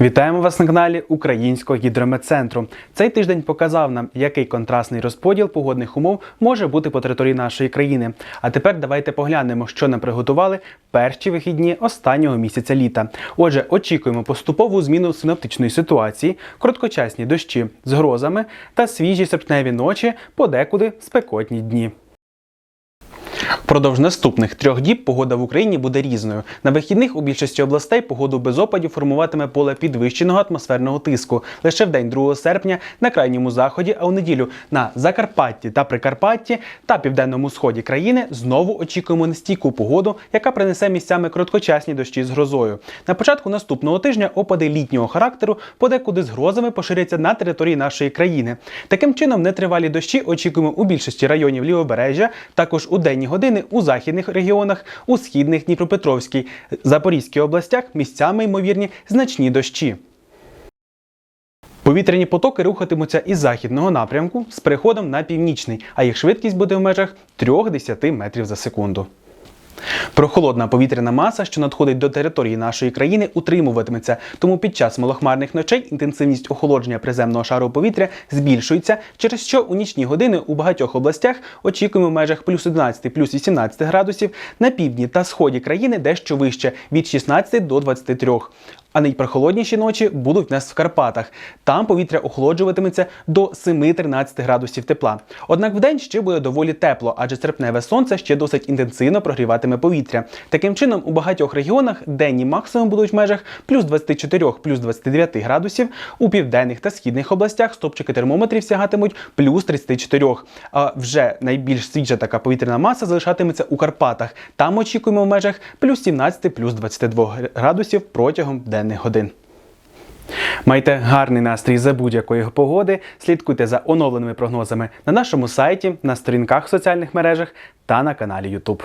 Вітаємо вас на каналі Українського гідрометцентру. Цей тиждень показав нам, який контрастний розподіл погодних умов може бути по території нашої країни. А тепер давайте поглянемо, що нам приготували перші вихідні останнього місяця літа. Отже, очікуємо поступову зміну синоптичної ситуації, короткочасні дощі з грозами та свіжі серпневі ночі, подекуди спекотні дні. Впродовж наступних трьох діб погода в Україні буде різною. На вихідних у більшості областей погоду без опадів формуватиме поле підвищеного атмосферного тиску. Лише в день 2 серпня на крайньому заході, а у неділю на Закарпатті та Прикарпатті та південному сході країни знову очікуємо нестійку погоду, яка принесе місцями короткочасні дощі з грозою. На початку наступного тижня опади літнього характеру подекуди з грозами поширяться на території нашої країни. Таким чином, нетривалі дощі очікуємо у більшості районів лівобережжя, також у денні години у західних регіонах, у східних Дніпропетровській, Запорізькій областях місцями ймовірні значні дощі. Повітряні потоки рухатимуться із західного напрямку з переходом на північний, а їх швидкість буде в межах 3-10 метрів за секунду. Прохолодна повітряна маса, що надходить до території нашої країни, утримуватиметься, тому під час малохмарних ночей інтенсивність охолодження приземного шару повітря збільшується, через що у нічні години у багатьох областях очікуємо в межах плюс 11, плюс 18 градусів, на півдні та сході країни дещо вище від 16 до 23. А найпрохолодніші ночі будуть в нас в Карпатах. Там повітря охолоджуватиметься до 7-13 градусів тепла. Однак вдень ще буде доволі тепло, адже серпневе сонце ще досить інтенсивно прогріватиме повітря. Таким чином, у багатьох регіонах денні максимум будуть в межах плюс 24, плюс 29 градусів. У південних та східних областях стопчики термометрів сягатимуть плюс 34. А вже найбільш свіжа така повітряна маса залишатиметься у Карпатах. Там очікуємо в межах плюс 17, плюс 22 градусів протягом денних годин. Майте гарний настрій за будь-якої погоди. Слідкуйте за оновленими прогнозами на нашому сайті, на сторінках в соціальних мережах та на каналі YouTube.